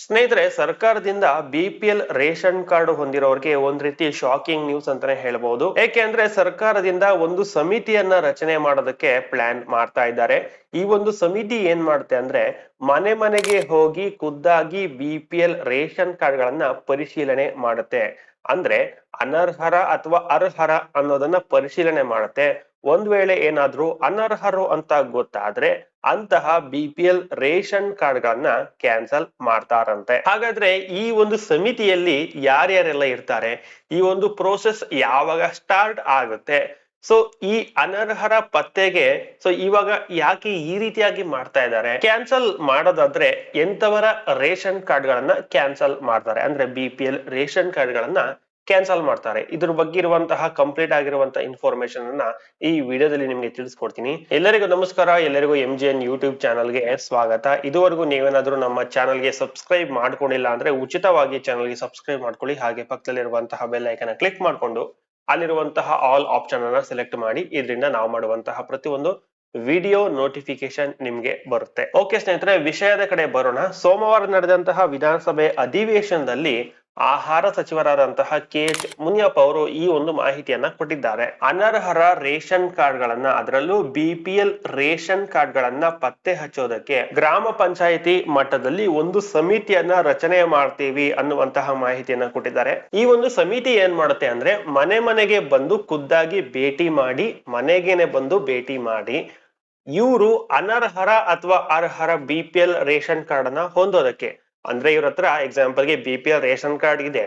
ಸ್ನೇಹಿತರೆ, ಸರ್ಕಾರದಿಂದ B P L ration card ಹೊಂದಿರೋರಿಗೆ ಒಂದ್ ರೀತಿ ಶಾಕಿಂಗ್ ನ್ಯೂಸ್ ಅಂತಾನೆ ಹೇಳ್ಬಹುದು ಯಾಕೆಂದ್ರೆ ಸರ್ಕಾರದಿಂದ ಒಂದು ಸಮಿತಿಯನ್ನ ರಚನೆ ಮಾಡೋದಕ್ಕೆ ಪ್ಲಾನ್ ಮಾಡ್ತಾ ಇದ್ದಾರೆ. ಈ ಒಂದು ಸಮಿತಿ ಏನ್ ಮಾಡುತ್ತೆ ಅಂದ್ರೆ, ಮನೆ ಮನೆಗೆ ಹೋಗಿ ಖುದ್ದಾಗಿ B P L ration card ಗಳನ್ನ ಪರಿಶೀಲನೆ ಮಾಡುತ್ತೆ. ಅಂದ್ರೆ ಅನರ್ಹರ ಅಥವಾ ಅರ್ಹರ ಅನ್ನೋದನ್ನ ಪರಿಶೀಲನೆ ಮಾಡುತ್ತೆ. ಒಂದ್ ವೇಳೆ ಏನಾದ್ರೂ ಅನರ್ಹರು ಅಂತ ಗೊತ್ತಾದ್ರೆ ಅಂತಹ B P L ration card ಗಳನ್ನ ಕ್ಯಾನ್ಸಲ್ ಮಾಡ್ತಾರಂತೆ. ಹಾಗಾದ್ರೆ ಈ ಒಂದು ಸಮಿತಿಯಲ್ಲಿ ಯಾರ್ಯಾರೆಲ್ಲ ಇರ್ತಾರೆ? ಈ ಒಂದು ಪ್ರೋಸೆಸ್ ಯಾವಾಗ ಸ್ಟಾರ್ಟ್ ಆಗುತ್ತೆ? ಸೊ, ಈ ಅನರ್ಹರ ಪತ್ತೆಗೆ, ಸೊ, ಇವಾಗ ಯಾಕೆ ಈ ರೀತಿಯಾಗಿ ಮಾಡ್ತಾ ಇದ್ದಾರೆ? ಕ್ಯಾನ್ಸಲ್ ಮಾಡೋದಾದ್ರೆ ಎಂತವರ ರೇಷನ್ ಕಾರ್ಡ್ ಗಳನ್ನ ಕ್ಯಾನ್ಸಲ್ ಮಾಡ್ತಾರೆ? ಅಂದ್ರೆ B P L ration card ಗಳನ್ನ ಕ್ಯಾನ್ಸಲ್ ಮಾಡ್ತಾರೆ. ಇದ್ರ ಬಗ್ಗೆ ಇರುವಂತಹ ಕಂಪ್ಲೀಟ್ ಆಗಿರುವಂತಹ ಇನ್ಫಾರ್ಮೇಶನ್ ಅನ್ನ ಈ ವಿಡಿಯೋದಲ್ಲಿ ನಿಮ್ಗೆ ತಿಳಿಸ್ಕೊಡ್ತೀನಿ. ಎಲ್ಲರಿಗೂ ನಮಸ್ಕಾರ. ಎಲ್ಲರಿಗೂ ಎಂ ಜಿ ಎನ್ ಯೂಟ್ಯೂಬ್ ಚಾನಲ್ಗೆ ಸ್ವಾಗತ. ಇದುವರೆಗೂ ನೀವೇನಾದ್ರೂ ನಮ್ಮ ಚಾನಲ್ಗೆ ಸಬ್ಸ್ಕ್ರೈಬ್ ಮಾಡ್ಕೊಂಡಿಲ್ಲ ಅಂದ್ರೆ ಉಚಿತವಾಗಿ ಚಾನಲ್ಗೆ ಸಬ್ಸ್ಕ್ರೈಬ್ ಮಾಡ್ಕೊಳ್ಳಿ. ಹಾಗೆ ಪಕ್ಕದಲ್ಲಿರುವಂತಹ ಬೆಲ್ ಐಕನ್ ಕ್ಲಿಕ್ ಮಾಡ್ಕೊಂಡು ಅಲ್ಲಿರುವಂತಹ ಆಲ್ ಆಪ್ಷನ್ ಅನ್ನ ಸೆಲೆಕ್ಟ್ ಮಾಡಿ. ಇದರಿಂದ ನಾವು ಮಾಡುವಂತಹ ಪ್ರತಿಯೊಂದು ವಿಡಿಯೋ ನೋಟಿಫಿಕೇಶನ್ ನಿಮ್ಗೆ ಬರುತ್ತೆ. ಓಕೆ ಸ್ನೇಹಿತರೆ, ವಿಷಯದ ಕಡೆ ಬರೋಣ. ಸೋಮವಾರ ನಡೆದಂತಹ ವಿಧಾನಸಭೆ ಅಧಿವೇಶನದಲ್ಲಿ ಆಹಾರ ಸಚಿವರಾದಂತಹ ಕೆ ಎಚ್ ಮುನಿಯಪ್ಪ ಅವರು ಈ ಒಂದು ಮಾಹಿತಿಯನ್ನ ಕೊಟ್ಟಿದ್ದಾರೆ. ಅನರ್ಹರ ರೇಷನ್ ಕಾರ್ಡ್ಗಳನ್ನ ಅದರಲ್ಲೂ ಬಿ ಪಿ ಎಲ್ ರೇಷನ್ ಕಾರ್ಡ್ಗಳನ್ನ ಪತ್ತೆ ಹಚ್ಚೋದಕ್ಕೆ ಗ್ರಾಮ ಪಂಚಾಯಿತಿ ಮಟ್ಟದಲ್ಲಿ ಒಂದು ಸಮಿತಿಯನ್ನ ರಚನೆ ಮಾಡ್ತೀವಿ ಅನ್ನುವಂತಹ ಮಾಹಿತಿಯನ್ನ ಕೊಟ್ಟಿದ್ದಾರೆ. ಈ ಒಂದು ಸಮಿತಿ ಏನ್ ಮಾಡುತ್ತೆ ಅಂದ್ರೆ ಮನೆ ಮನೆಗೆ ಬಂದು ಖುದ್ದಾಗಿ ಭೇಟಿ ಮಾಡಿ, ಮನೆಗೇನೆ ಬಂದು ಭೇಟಿ ಮಾಡಿ ಇವರು ಅನರ್ಹರ ಅಥವಾ ಅರ್ಹರ B P L ration card ಅನ್ನ ಹೊಂದೋದಕ್ಕೆ ಅಂದ್ರೆ ಇವ್ರ ಹತ್ರ ಎಕ್ಸಾಂಪಲ್ಗೆ B P L ration card ಇದೆ.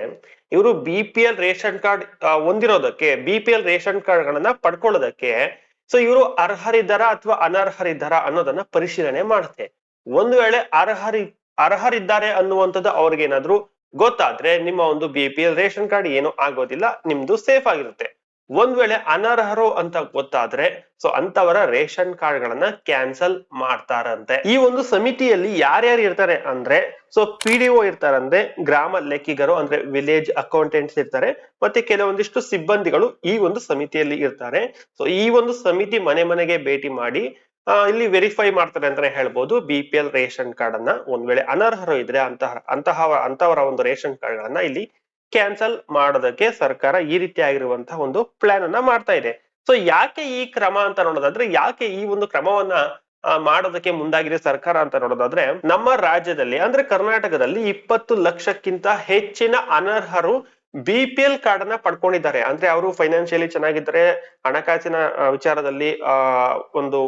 ಇವರು B P L ration card ಹೊಂದಿರೋದಕ್ಕೆ B P L ration card ಗಳನ್ನ ಪಡ್ಕೊಳ್ಳೋದಕ್ಕೆ ಸೊ ಇವರು ಅರ್ಹರಿದ್ದಾರಾ ಅಥವಾ ಅನರ್ಹರಿದ್ದಾರಾ ಅನ್ನೋದನ್ನ ಪರಿಶೀಲನೆ ಮಾಡುತ್ತೆ. ಒಂದು ವೇಳೆ ಅರ್ಹರಿ, ಅರ್ಹರಿದ್ದಾರೆ ಅನ್ನುವಂಥದ್ದು ಅವ್ರಿಗೇನಾದ್ರೂ ಗೊತ್ತಾದ್ರೆ ನಿಮ್ಮ ಒಂದು B P L ration card ಏನು ಆಗೋದಿಲ್ಲ, ನಿಮ್ದು ಸೇಫ್ ಆಗಿರುತ್ತೆ. ಒಂದ್ ವೇಳೆ ಅನರ್ಹರು ಅಂತ ಗೊತ್ತಾದ್ರೆ ಸೊ ಅಂತವರ ರೇಷನ್ ಕಾರ್ಡ್ ಗಳನ್ನ ಕ್ಯಾನ್ಸಲ್ ಮಾಡ್ತಾರಂತೆ. ಈ ಒಂದು ಸಮಿತಿಯಲ್ಲಿ ಯಾರ್ಯಾರು ಇರ್ತಾರೆ ಅಂದ್ರೆ ಸೊ ಪಿ ಡಿ ಒ ಇರ್ತಾರಂದ್ರೆ ಗ್ರಾಮ ಲೆಕ್ಕಿಗರು, ಅಂದ್ರೆ ವಿಲೇಜ್ ಅಕೌಂಟೆಂಟ್ಸ್ ಇರ್ತಾರೆ, ಮತ್ತೆ ಕೆಲವೊಂದಿಷ್ಟು ಸಿಬ್ಬಂದಿಗಳು ಈ ಒಂದು ಸಮಿತಿಯಲ್ಲಿ ಇರ್ತಾರೆ. ಸೊ ಈ ಒಂದು ಸಮಿತಿ ಮನೆ ಮನೆಗೆ ಭೇಟಿ ಮಾಡಿ ಇಲ್ಲಿ ವೆರಿಫೈ ಮಾಡ್ತಾರೆ ಅಂತಾನೆ ಹೇಳ್ಬೋದು. B P L ration card ಅನ್ನ ಒಂದ್ ವೇಳೆ ಅನರ್ಹರು ಇದ್ರೆ ಅಂತಹ ಅಂತಹ, ಅಂತವರ ಒಂದು ರೇಷನ್ ಕಾರ್ಡ್ ಗಳನ್ನ ಇಲ್ಲಿ ಕ್ಯಾನ್ಸಲ್ ಮಾಡೋದಕ್ಕೆ ಸರ್ಕಾರ ಈ ರೀತಿಯಾಗಿರುವಂತಹ ಒಂದು ಪ್ಲಾನ್ ಅನ್ನ ಮಾಡ್ತಾ ಇದೆ. ಸೊ ಯಾಕೆ ಈ ಕ್ರಮ ಅಂತ ನೋಡೋದಾದ್ರೆ, ಯಾಕೆ ಈ ಒಂದು ಕ್ರಮವನ್ನ ಮಾಡೋದಕ್ಕೆ ಮುಂದಾಗಿದೆ ಸರ್ಕಾರ ಅಂತ ನೋಡೋದಾದ್ರೆ, ನಮ್ಮ ರಾಜ್ಯದಲ್ಲಿ, ಅಂದ್ರೆ ಕರ್ನಾಟಕದಲ್ಲಿ ಇಪ್ಪತ್ತು ಲಕ್ಷಕ್ಕಿಂತ ಹೆಚ್ಚಿನ ಅನರ್ಹರು ಬಿ ಪಿ ಎಲ್ ಕಾರ್ಡ್ ಅನ್ನ ಪಡ್ಕೊಂಡಿದ್ದಾರೆ. ಅಂದ್ರೆ ಅವರು ಫೈನಾನ್ಷಿಯಲಿ ಚೆನ್ನಾಗಿದ್ದಾರೆ, ಹಣಕಾಸಿನ ವಿಚಾರದಲ್ಲಿ, ಆ, ಒಂದು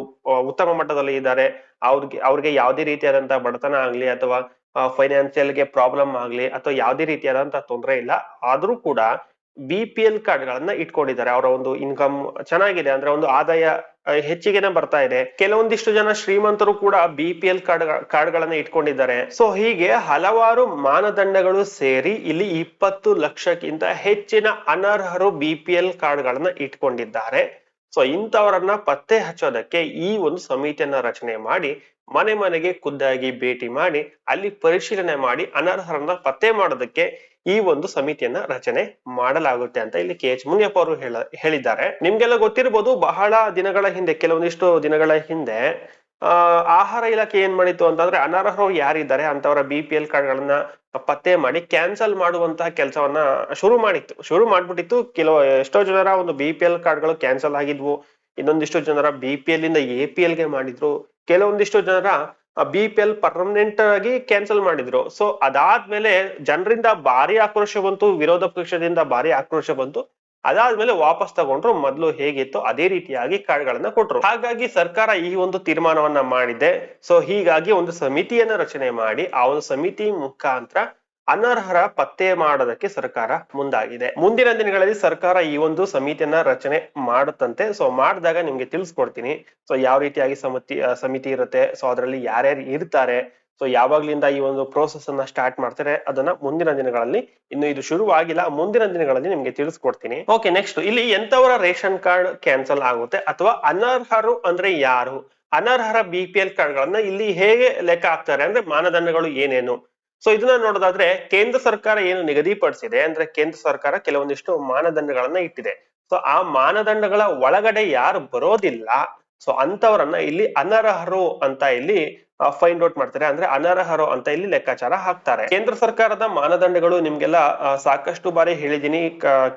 ಉತ್ತಮ ಮಟ್ಟದಲ್ಲಿ ಇದ್ದಾರೆ. ಅವ್ರಿಗೆ ಅವ್ರಿಗೆ ಯಾವುದೇ ರೀತಿಯಾದಂತಹ ಬಡತನ ಆಗ್ಲಿ ಅಥವಾ ಫೈನಾನ್ಷಿಯಲ್ಗೆ ಪ್ರಾಬ್ಲಮ್ ಆಗ್ಲಿ ಅಥವಾ ಯಾವುದೇ ರೀತಿಯಾದಂತಹ ತೊಂದರೆ ಇಲ್ಲ. ಆದ್ರೂ ಕೂಡ ಬಿ ಪಿ ಎಲ್ ಕಾರ್ಡ್ ಗಳನ್ನ ಇಟ್ಕೊಂಡಿದ್ದಾರೆ. ಅವರ ಒಂದು ಇನ್ಕಮ್ ಚೆನ್ನಾಗಿದೆ. ಅಂದ್ರೆ ಒಂದು ಆದಾಯ ಹೆಚ್ಚಿಗೆನೆ ಬರ್ತಾ ಇದೆ. ಕೆಲವೊಂದಿಷ್ಟು ಜನ ಶ್ರೀಮಂತರು ಕೂಡ B P L card card ಗಳನ್ನ ಇಟ್ಕೊಂಡಿದ್ದಾರೆ. ಸೊ ಹೀಗೆ ಹಲವಾರು ಮಾನದಂಡಗಳು ಸೇರಿ ಇಲ್ಲಿ ಇಪ್ಪತ್ತು ಲಕ್ಷಕ್ಕಿಂತ ಹೆಚ್ಚಿನ ಅನರ್ಹರು ಬಿ ಪಿ ಎಲ್ ಕಾರ್ಡ್ ಗಳನ್ನ ಇಟ್ಕೊಂಡಿದ್ದಾರೆ. ಸೊ ಇಂಥವರನ್ನ ಪತ್ತೆ ಹಚ್ಚೋದಕ್ಕೆ ಈ ಒಂದು ಸಮಿತಿಯನ್ನ ರಚನೆ ಮಾಡಿ, ಮನೆ ಮನೆಗೆ ಖುದ್ದಾಗಿ ಭೇಟಿ ಮಾಡಿ, ಅಲ್ಲಿ ಪರಿಶೀಲನೆ ಮಾಡಿ, ಅನರ್ಹರನ್ನ ಪತ್ತೆ ಮಾಡೋದಕ್ಕೆ ಈ ಒಂದು ಸಮಿತಿಯನ್ನ ರಚನೆ ಮಾಡಲಾಗುತ್ತೆ ಅಂತ ಇಲ್ಲಿ ಕೆ ಎಚ್ ಮುನಿಯಪ್ಪ ಅವರು ಹೇಳ, ಹೇಳಿದ್ದಾರೆ. ನಿಮ್ಗೆಲ್ಲ ಗೊತ್ತಿರ್ಬೋದು, ಬಹಳ ದಿನಗಳ ಹಿಂದೆ, ಕೆಲವೊಂದಿಷ್ಟು ದಿನಗಳ ಹಿಂದೆ ಆಹಾರ ಇಲಾಖೆ ಏನ್ ಮಾಡಿತ್ತು ಅಂತಂದ್ರೆ ಅನರ್ಹರು ಯಾರಿದ್ದಾರೆ ಅಂತವರ ಬಿ ಪಿ ಎಲ್ ಕಾರ್ಡ್ ಗಳನ್ನ ಪತ್ತೆ ಮಾಡಿ ಕ್ಯಾನ್ಸಲ್ ಮಾಡುವಂತಹ ಕೆಲಸವನ್ನ ಶುರು ಮಾಡಿತ್ತು. ಶುರು ಮಾಡ್ಬಿಟ್ಟಿತ್ತು. ಕೆಲವು ಎಷ್ಟೋ ಜನರ ಒಂದು ಬಿ ಪಿ ಎಲ್ ಕಾರ್ಡ್ಗಳು ಕ್ಯಾನ್ಸಲ್ ಆಗಿದ್ವು. ಇನ್ನೊಂದಿಷ್ಟು ಜನರ ಬಿ ಪಿ ಎಲ್ ಇಂದ ಎ ಪಿ ಎಲ್ಗೆ ಮಾಡಿದ್ರು. ಕೆಲವೊಂದಿಷ್ಟು ಜನರ ಬಿ ಪಿ ಎಲ್ ಪರ್ಮನೆಂಟ್ ಆಗಿ ಕ್ಯಾನ್ಸಲ್ ಮಾಡಿದ್ರು. ಸೊ ಅದಾದ್ಮೇಲೆ ಜನರಿಂದ ಭಾರಿ ಆಕ್ರೋಶ ಬಂತು. ವಿರೋಧ ಪಕ್ಷದಿಂದ ಭಾರಿ ಆಕ್ರೋಶ ಬಂತು. ಅದಾದ್ಮೇಲೆ ವಾಪಸ್ ತಗೊಂಡ್ರು ಮೊದಲು ಹೇಗಿತ್ತು ಅದೇ ರೀತಿಯಾಗಿ ಕಾರ್ಡ್ಗಳನ್ನ ಕೊಟ್ರು. ಹಾಗಾಗಿ ಸರ್ಕಾರ ಈ ಒಂದು ತೀರ್ಮಾನವನ್ನ ಮಾಡಿದೆ. ಸೊ ಹೀಗಾಗಿ ಒಂದು ಸಮಿತಿಯನ್ನ ರಚನೆ ಮಾಡಿ, ಆ ಒಂದು ಸಮಿತಿ ಮುಖಾಂತರ ಅನರ್ಹರ ಪತ್ತೆ ಮಾಡೋದಕ್ಕೆ ಸರ್ಕಾರ ಮುಂದಾಗಿದೆ. ಮುಂದಿನ ದಿನಗಳಲ್ಲಿ ಸರ್ಕಾರ ಈ ಒಂದು ಸಮಿತಿಯನ್ನ ರಚನೆ ಮಾಡುತ್ತಂತೆ. ಸೊ ಮಾಡಿದಾಗ ನಿಮ್ಗೆ ತಿಳಿಸ್ಕೊಡ್ತೀನಿ. ಸೊ ಯಾವ ರೀತಿಯಾಗಿ ಸಮಿತಿ ಸಮಿತಿ ಇರುತ್ತೆ? ಸೊ ಅದರಲ್ಲಿ ಯಾರ್ಯಾರು ಇರ್ತಾರೆ? ಸೊ ಯಾವಾಗ್ಲಿಂದ ಈ ಒಂದು ಪ್ರೋಸೆಸ್ ಅನ್ನ ಸ್ಟಾರ್ಟ್ ಮಾಡ್ತಾರೆ? ಅದನ್ನ ಮುಂದಿನ ದಿನಗಳಲ್ಲಿ, ಇನ್ನು ಇದು ಶುರುವಾಗಿಲ್ಲ. ಮುಂದಿನ ದಿನಗಳಲ್ಲಿ ನಿಮ್ಗೆ ತಿಳಿಸ್ಕೊಡ್ತೀನಿ. ಓಕೆ ನೆಕ್ಸ್ಟ್ ಇಲ್ಲಿ ಎಂತವರ ರೇಷನ್ ಕಾರ್ಡ್ ಕ್ಯಾನ್ಸಲ್ ಆಗುತ್ತೆ? ಅಥವಾ ಅನರ್ಹರು ಅಂದ್ರೆ ಯಾರು? ಅನರ್ಹರ ಬಿ ಪಿ ಎಲ್ ಕಾರ್ಡ್ ಗಳನ್ನ ಇಲ್ಲಿ ಹೇಗೆ ಲೆಕ್ಕ ಹಾಕ್ತಾರೆ? ಅಂದ್ರೆ ಮಾನದಂಡಗಳು ಏನೇನು? ಸೊ ಇದನ್ನ ನೋಡೋದಾದ್ರೆ ಕೇಂದ್ರ ಸರ್ಕಾರ ಏನು ನಿಗದಿಪಡಿಸಿದೆ ಅಂದ್ರೆ ಕೇಂದ್ರ ಸರ್ಕಾರ ಕೆಲವೊಂದಿಷ್ಟು ಮಾನದಂಡಗಳನ್ನ ಇಟ್ಟಿದೆ. ಸೊ ಆ ಮಾನದಂಡಗಳ ಒಳಗಡೆ ಯಾರು ಬರೋದಿಲ್ಲ. ಸೊ ಅಂತವರನ್ನ ಇಲ್ಲಿ ಅನರ್ಹರು ಅಂತ ಇಲ್ಲಿ ಫೈಂಡ್ ಔಟ್ ಮಾಡ್ತಾರೆ. ಅಂದ್ರೆ ಅನರ್ಹರು ಅಂತ ಇಲ್ಲಿ ಲೆಕ್ಕಾಚಾರ ಹಾಕ್ತಾರೆ. ಕೇಂದ್ರ ಸರ್ಕಾರದ ಮಾನದಂಡಗಳು ನಿಮ್ಗೆಲ್ಲ ಸಾಕಷ್ಟು ಬಾರಿ ಹೇಳಿದೀನಿ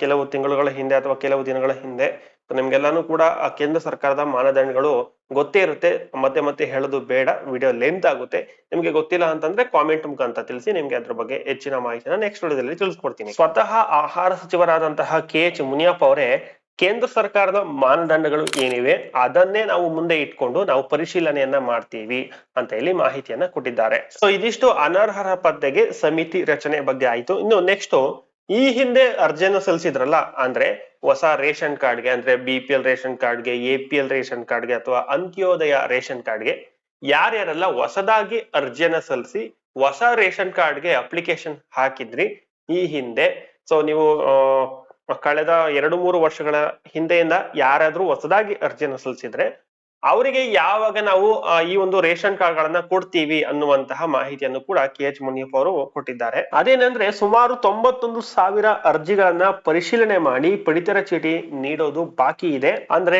ಕೆಲವು ತಿಂಗಳುಗಳ ಹಿಂದೆ ಅಥವಾ ಕೆಲವು ದಿನಗಳ ಹಿಂದೆ. ನಿಮ್ಗೆಲ್ಲಾನು ಕೂಡ ಕೇಂದ್ರ ಸರ್ಕಾರದ ಮಾನದಂಡಗಳು ಗೊತ್ತೇ ಇರುತ್ತೆ. ಮತ್ತೆ ಮತ್ತೆ ಹೇಳೋದು ಬೇಡ. ವಿಡಿಯೋ ಲೆಂತ್ ಆಗುತ್ತೆ. ನಿಮ್ಗೆ ಗೊತ್ತಿಲ್ಲ ಅಂತಂದ್ರೆ ಕಾಮೆಂಟ್ ಮುಖಾಂತರ ತಿಳಿಸಿ. ನಿಮ್ಗೆ ಅದ್ರ ಬಗ್ಗೆ ಹೆಚ್ಚಿನ ಮಾಹಿತಿನ ನೆಕ್ಸ್ಟ್ ವಿಡಿಯೋದಲ್ಲಿ ತಿಳಿಸ್ಕೊಡ್ತೀನಿ. ಸ್ವತಃ ಆಹಾರ ಸಚಿವರಾದಂತಹ ಕೆ ಎಚ್ ಮುನಿಯಪ್ಪ ಅವರೇ ಕೇಂದ್ರ ಸರ್ಕಾರದ ಮಾನದಂಡಗಳು ಏನಿವೆ, ಅದನ್ನೇ ನಾವು ಮುಂದೆ ಇಟ್ಕೊಂಡು ನಾವು ಪರಿಶೀಲನೆಯನ್ನ ಮಾಡ್ತೀವಿ ಅಂತ ಹೇಳಿ ಮಾಹಿತಿಯನ್ನ ಕೊಟ್ಟಿದ್ದಾರೆ. ಸೊ ಇದಿಷ್ಟು ಅನರ್ಹರ ಪದ್ದೆಗೆ ಸಮಿತಿ ರಚನೆ ಬಗ್ಗೆ ಆಯ್ತು. ಇನ್ನು ನೆಕ್ಸ್ಟ್ ಈ ಹಿಂದೆ ಅರ್ಜಿಯನ್ನು ಸಲ್ಲಿಸಿದ್ರಲ್ಲ, ಅಂದ್ರೆ ಹೊಸ ರೇಷನ್ ಕಾರ್ಡ್ಗೆ, ಅಂದ್ರೆ ಬಿ ಪಿ ಎಲ್ ರೇಷನ್ ಕಾರ್ಡ್ಗೆ ಎ ಪಿ ಎಲ್ ರೇಷನ್ ಕಾರ್ಡ್ಗೆ ಅಥವಾ ಅಂತ್ಯೋದಯ ರೇಷನ್ ಕಾರ್ಡ್ಗೆ, ಯಾರ್ಯಾರೆಲ್ಲ ಹೊಸದಾಗಿ ಅರ್ಜಿಯನ್ನ ಸಲ್ಲಿಸಿ ಹೊಸ ರೇಷನ್ ಕಾರ್ಡ್ಗೆ ಅಪ್ಲಿಕೇಶನ್ ಹಾಕಿದ್ರಿ, ಈ ಹಿಂದೆ ಸೊ ನೀವು ಕಳೆದ ಎರಡು ಮೂರು ವರ್ಷಗಳ ಹಿಂದೆಯಿಂದ ಯಾರಾದ್ರೂ ಹೊಸದಾಗಿ ಅರ್ಜಿಯನ್ನು ಸಲ್ಲಿಸಿದ್ರೆ ಅವರಿಗೆ ಯಾವಾಗ ನಾವು ಈ ಒಂದು ರೇಷನ್ ಕಾರ್ಡ್ ಗಳನ್ನ ಕೊಡ್ತೀವಿ ಅನ್ನುವಂತಹ ಮಾಹಿತಿಯನ್ನು ಕೂಡ ಕೆ ಎಚ್ ಮುನಿಯಪ್ಪ ಅವರು ಕೊಟ್ಟಿದ್ದಾರೆ. ಅದೇನಂದ್ರೆ ಸುಮಾರು ತೊಂಬತ್ತೊಂದು ಸಾವಿರ ಅರ್ಜಿಗಳನ್ನ ಪರಿಶೀಲನೆ ಮಾಡಿ ಪಡಿತರ ಚೀಟಿ ನೀಡೋದು ಬಾಕಿ ಇದೆ. ಅಂದ್ರೆ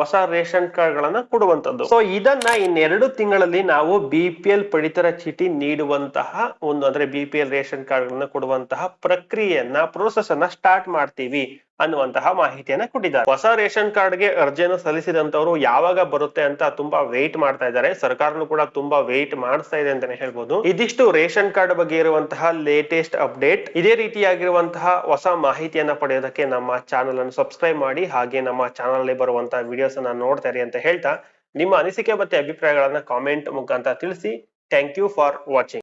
ಹೊಸ ರೇಷನ್ ಕಾರ್ಡ್ ಗಳನ್ನ ಕೊಡುವಂತದ್ದು ಸೊ ಇದನ್ನ ಇನ್ನೆರಡು ತಿಂಗಳಲ್ಲಿ ನಾವು ಬಿ ಪಿ ಪಡಿತರ ಚೀಟಿ ನೀಡುವಂತಹ ಒಂದು, ಅಂದ್ರೆ ಬಿ ರೇಷನ್ ಕಾರ್ಡ್ ಗಳನ್ನ ಕೊಡುವಂತಹ ಪ್ರಕ್ರಿಯೆಯನ್ನ ಪ್ರೋಸೆಸ್ ಅನ್ನ ಸ್ಟಾರ್ಟ್ ಮಾಡ್ತೀವಿ. ಅನ್ನುವಂತಹ ಮಾಹಿತಿಯನ್ನ ಕೊಟ್ಟಿದ್ದಾರೆ. ಹೊಸ ರೇಷನ್ ಕಾರ್ಡ್ಗೆ ಅರ್ಜಿಯನ್ನು ಸಲ್ಲಿಸಿದಂತವರು ಯಾವಾಗ ಬರುತ್ತೆ ಅಂತ ತುಂಬಾ ವೇಟ್ ಮಾಡ್ತಾ ಇದ್ದಾರೆ. ಸರ್ಕಾರನು ಕೂಡ ತುಂಬಾ ವೇಟ್ ಮಾಡಿಸ್ತಾ ಇದೆ ಅಂತಾನೆ ಹೇಳ್ಬೋದು. ಇದಿಷ್ಟು ರೇಷನ್ ಕಾರ್ಡ್ ಬಗ್ಗೆ ಇರುವಂತಹ ಲೇಟೆಸ್ಟ್ ಅಪ್ಡೇಟ್ ಇದೇ ರೀತಿಯಾಗಿರುವಂತಹ ಹೊಸ ಮಾಹಿತಿಯನ್ನ ಪಡೆಯೋದಕ್ಕೆ ನಮ್ಮ ಚಾನಲ್ ಅನ್ನು ಸಬ್ಸ್ಕ್ರೈಬ್ ಮಾಡಿ, ಹಾಗೆ ನಮ್ಮ ಚಾನಲ್ ಅಲ್ಲಿ ಬರುವಂತಹ ವಿಡಿಯೋಸ್ ಅನ್ನ ನೋಡ್ತಾ ಅಂತ ಹೇಳ್ತಾ, ನಿಮ್ಮ ಅನಿಸಿಕೆ ಮತ್ತೆ ಅಭಿಪ್ರಾಯಗಳನ್ನ ಕಾಮೆಂಟ್ ಮುಖಾಂತರ ತಿಳಿಸಿ. Thank you for watching